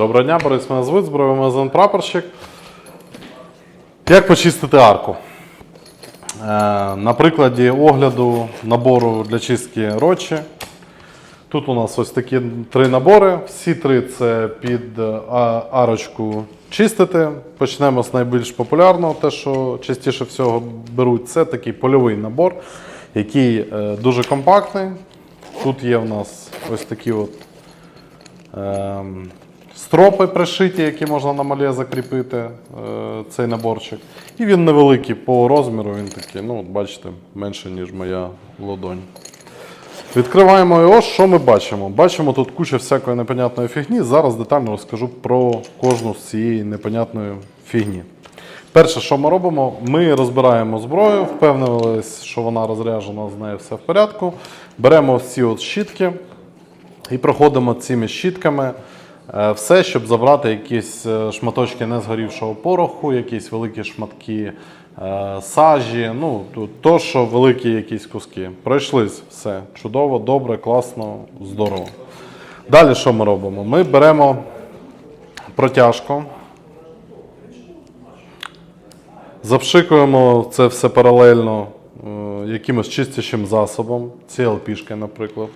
Доброго дня, Борис мене звуть, збройний магазин прапорщик. Як почистити арку? Е, на прикладі огляду набору для чистки рочі. Тут у нас ось такі три набори. Всі три це під е, арочку чистити. Почнемо з найбільш популярного, те, що частіше всього беруть, це такий польовий набор, який е, дуже компактний. Тут є у нас ось такі от ем, стропи пришиті, які можна на мале закріпити, е, цей наборчик. І він невеликий по розміру, він такий, ну, от бачите, менше, ніж моя ладонь. Відкриваємо його, що ми бачимо? Бачимо тут куча всякої непонятної фігні. Зараз детально розкажу про кожну з цієї непонятної фігні. Перше, що ми робимо, ми розбираємо зброю, впевнились, що вона розряджена, з нею все в порядку. Беремо ці от щітки і проходимо цими щітками все, щоб забрати якісь е, шматочки незгорівшого пороху, якісь великі шматки е, сажі, ну, то- що великі якісь куски. Пройшлись все чудово, добре, класно, здорово. Далі що ми робимо? Ми беремо протяжку. Запшикуємо це все паралельно е, якимось чистячим засобом, CLP, наприклад.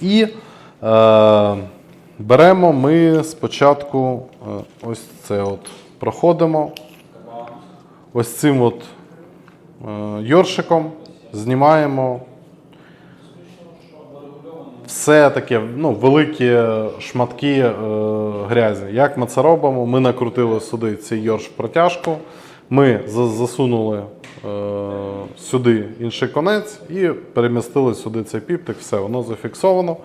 І е, беремо ми спочатку е, ось це от проходимо ось цим от е, йоршиком, знімаємо все таке, ну, великі шматки е, грязі. Як ми це робимо? Ми накрутили сюди цей йорш в протяжку, ми засунули е, сюди інший конець і перемістили сюди цей піптик, все, воно зафіксовано.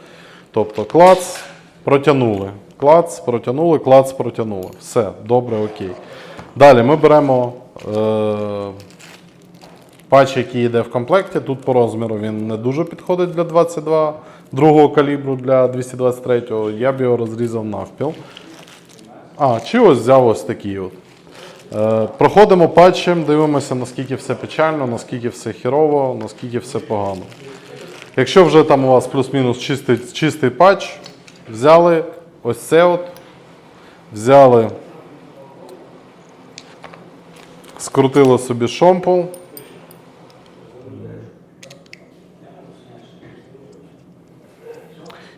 Тобто клац, протягнули, клац, протягнули, клац, протягнули. Все, добре, окей. Далі ми беремо. Е, Патч, який йде в комплекті, тут по розміру він не дуже підходить для 22 другого калібру для 223-го. Я б його розрізав навпіл. А, чи ось взяв ось такий от. Е, проходимо патчем, дивимося, наскільки все печально, наскільки все хірово, наскільки все погано. Якщо вже там у вас плюс-мінус чистий, чистий патч, взяли ось це от, взяли, скрутили собі шомпол.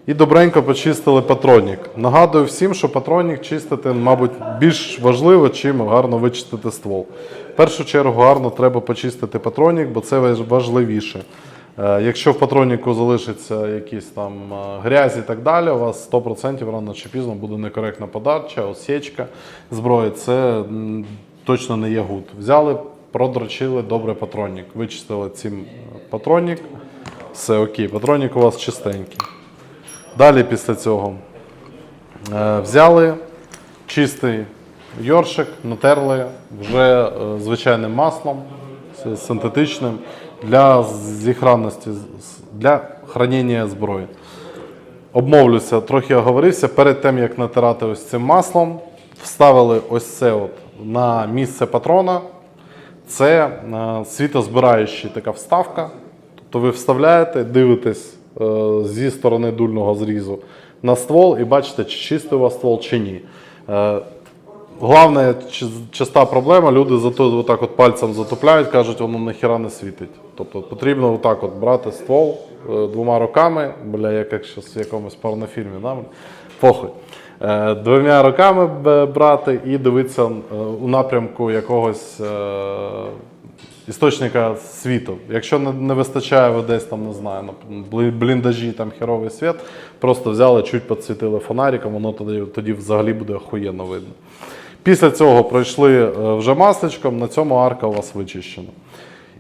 І добренько почистили патронник. Нагадую всім, що патронник чистити, мабуть, більш важливо, чим гарно вичистити ствол. В першу чергу гарно треба почистити патронник, бо це важливіше. Е, Якщо в патроннику залишиться якісь там е, грязь і так далі, у вас 100% рано чи пізно буде некоректна подача, осічка зброї. Це точно не є гуд. Взяли, продрочили добре патронник, вичистили цим е, патронник. Все окей, патронник у вас чистенький. Далі після цього взяли чистий йоршик, натерли вже звичайним маслом синтетичним для зігранності, з- для хранення зброї. Обмовлюся, трохи оговорився. Перед тим, як натирати ось цим маслом, вставили ось це от на місце патрона. Це е, світозбираюча така вставка. Тобто ви вставляєте, дивитесь е, зі сторони дульного зрізу на ствол і бачите, чи чистий у вас ствол чи ні. Головна часта проблема, люди зато отак от пальцем затупляють, кажуть, воно ніхіра не світить. Тобто потрібно отак от брати ствол е, двома руками, бля, як якщо в якомусь порнофільмі, да? похуй. Е, Двома руками брати і дивитися е, у напрямку якогось істочника світу. Якщо не вистачає ви десь там, не знаю, на бліндажі там херовий світ, просто взяли, чуть підсвітили фонариком, воно тоді, тоді взагалі буде охуєнно видно. Після цього пройшли е, вже масличком, на цьому арка у вас вичищена.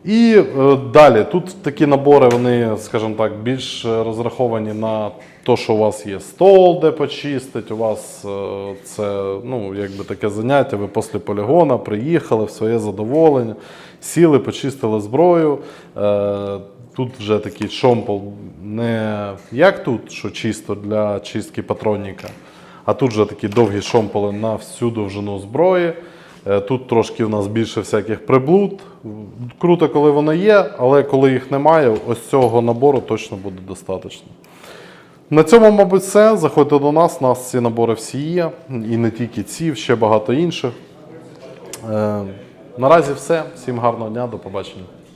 І е, далі, тут такі набори, вони, скажімо так, більш розраховані на те, що у вас є стол, де почистить, у вас е, це ну, якби таке заняття, ви після полігона приїхали в своє задоволення, сіли, почистили зброю. Тут вже такий шомпол не як тут, що чисто для чистки патронника, а тут вже такі довгі шомполи на всю довжину зброї. Е, Тут трошки в нас більше всяких приблуд. Круто, коли воно є, але коли їх немає, ось цього набору точно буде достатньо. На цьому, мабуть, все. Заходьте до нас, у нас ці набори всі є. І не тільки ці, ще багато інших. Е, наразі все. Всім гарного дня, до побачення.